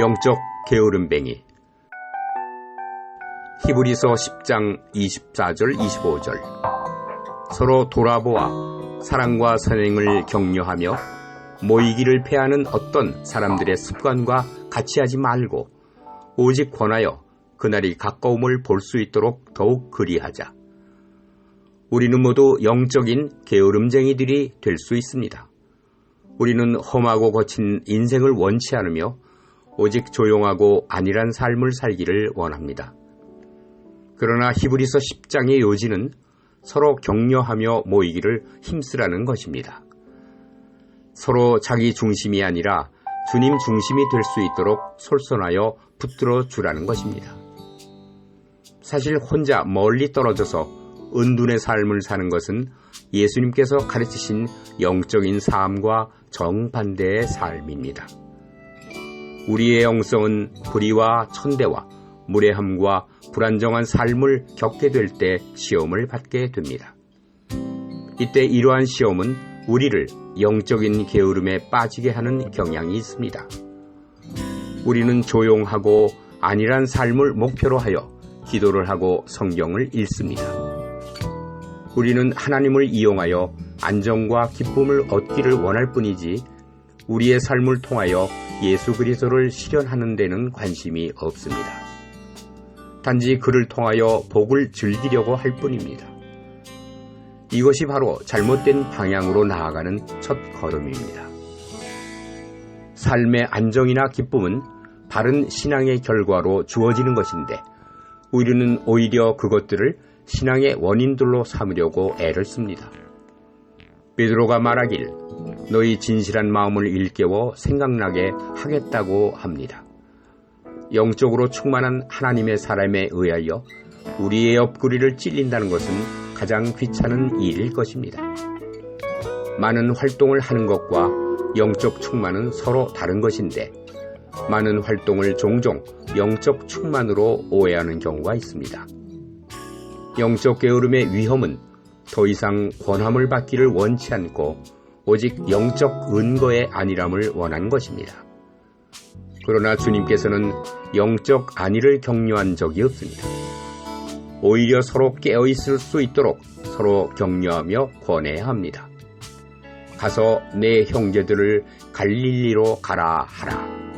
영적 게으름뱅이 히브리서 10장 24절 25절 서로 돌아보아 사랑과 선행을 격려하며 모이기를 패하는 어떤 사람들의 습관과 같이 하지 말고 오직 권하여 그날이 가까움을 볼 수 있도록 더욱 그리하자. 우리는 모두 영적인 게으름쟁이들이 될 수 있습니다. 우리는 험하고 거친 인생을 원치 않으며 오직 조용하고 안일한 삶을 살기를 원합니다. 그러나 히브리서 10장의 요지는 서로 격려하며 모이기를 힘쓰라는 것입니다. 서로 자기 중심이 아니라 주님 중심이 될 수 있도록 솔선하여 붙들어 주라는 것입니다. 사실 혼자 멀리 떨어져서 은둔의 삶을 사는 것은 예수님께서 가르치신 영적인 삶과 정반대의 삶입니다. 우리의 영성은 불의와 천대와 무례함과 불안정한 삶을 겪게 될 때 시험을 받게 됩니다. 이때 이러한 시험은 우리를 영적인 게으름에 빠지게 하는 경향이 있습니다. 우리는 조용하고 안일한 삶을 목표로 하여 기도를 하고 성경을 읽습니다. 우리는 하나님을 이용하여 안정과 기쁨을 얻기를 원할 뿐이지 우리의 삶을 통하여 예수 그리스도를 실현하는 데는 관심이 없습니다. 단지 그를 통하여 복을 즐기려고 할 뿐입니다. 이것이 바로 잘못된 방향으로 나아가는 첫 걸음입니다. 삶의 안정이나 기쁨은 바른 신앙의 결과로 주어지는 것인데 우리는 오히려 그것들을 신앙의 원인들로 삼으려고 애를 씁니다. 베드로가 말하길 너희 진실한 마음을 일깨워 생각나게 하겠다고 합니다. 영적으로 충만한 하나님의 사람에 의하여 우리의 옆구리를 찔린다는 것은 가장 귀찮은 일일 것입니다. 많은 활동을 하는 것과 영적 충만은 서로 다른 것인데 많은 활동을 종종 영적 충만으로 오해하는 경우가 있습니다. 영적 게으름의 위험은 더 이상 권함을 받기를 원치 않고 오직 영적 은거의 안일함을 원한 것입니다. 그러나 주님께서는 영적 안위를 격려한 적이 없습니다. 오히려 서로 깨어 있을 수 있도록 서로 격려하며 권해야 합니다. 가서 내 형제들을 갈릴리로 가라 하라.